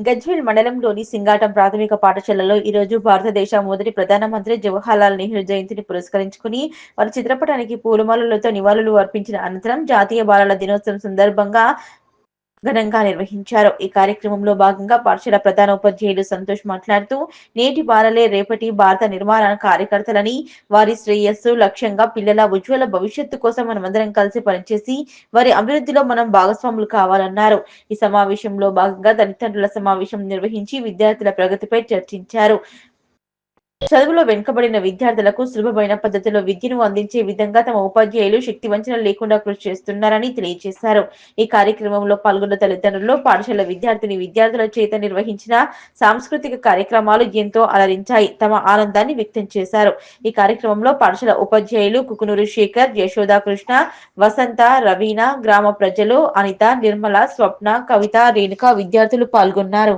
గజ్వేల్ మండలంలోని సింగాటం ప్రాథమిక పాఠశాలలో ఈ రోజు భారతదేశ మొదటి ప్రధానమంత్రి జవహర్లాల్ నెహ్రూ జయంతిని పురస్కరించుకుని వారి చిత్రపటానికి పూలమాలలతో నివాళులు అర్పించిన అనంతరం జాతీయ బాలల దినోత్సవం సందర్భంగా ఘనంగా నిర్వహించారు. ఈ కార్యక్రమంలో భాగంగా పాఠశాల ప్రధాన ఉపాధ్యాయులు సంతోష్ మాట్లాడుతూ నేటి బాలలే రేపటి భారత నిర్మాణ కార్యకర్తలని వారి శ్రేయస్సు లక్ష్యంగా పిల్లల ఉజ్వల భవిష్యత్తు కోసం మనమందరం కలిసి పనిచేసి వారి అభివృద్ధిలో మనం భాగస్వాములు కావాలన్నారు. ఈ సమావేశంలో భాగంగా తల్లిదండ్రుల సమావేశం నిర్వహించి విద్యార్థుల ప్రగతిపై చర్చించారు. చదువులో వెనుకబడిన విద్యార్థులకు సులభమైన పద్ధతిలో విద్యను అందించే విధంగా తమ ఉపాధ్యాయులు శక్తి వంచన లేకుండా కృషి చేస్తున్నారని తెలియజేశారు. ఈ కార్యక్రమంలో పాల్గొన్న తల్లిదండ్రులు పాఠశాల విద్యార్థిని విద్యార్థుల చేత నిర్వహించిన సాంస్కృతిక కార్యక్రమాలు ఎంతో అలరించాయి. తమ ఆనందాన్ని వ్యక్తం చేశారు. ఈ కార్యక్రమంలో పాఠశాల ఉపాధ్యాయులు కుకునూరు శేఖర్ యశోదా కృష్ణ వసంత రవీణ గ్రామ ప్రజలు అనిత నిర్మల స్వప్న కవిత రేణుక విద్యార్థులు పాల్గొన్నారు.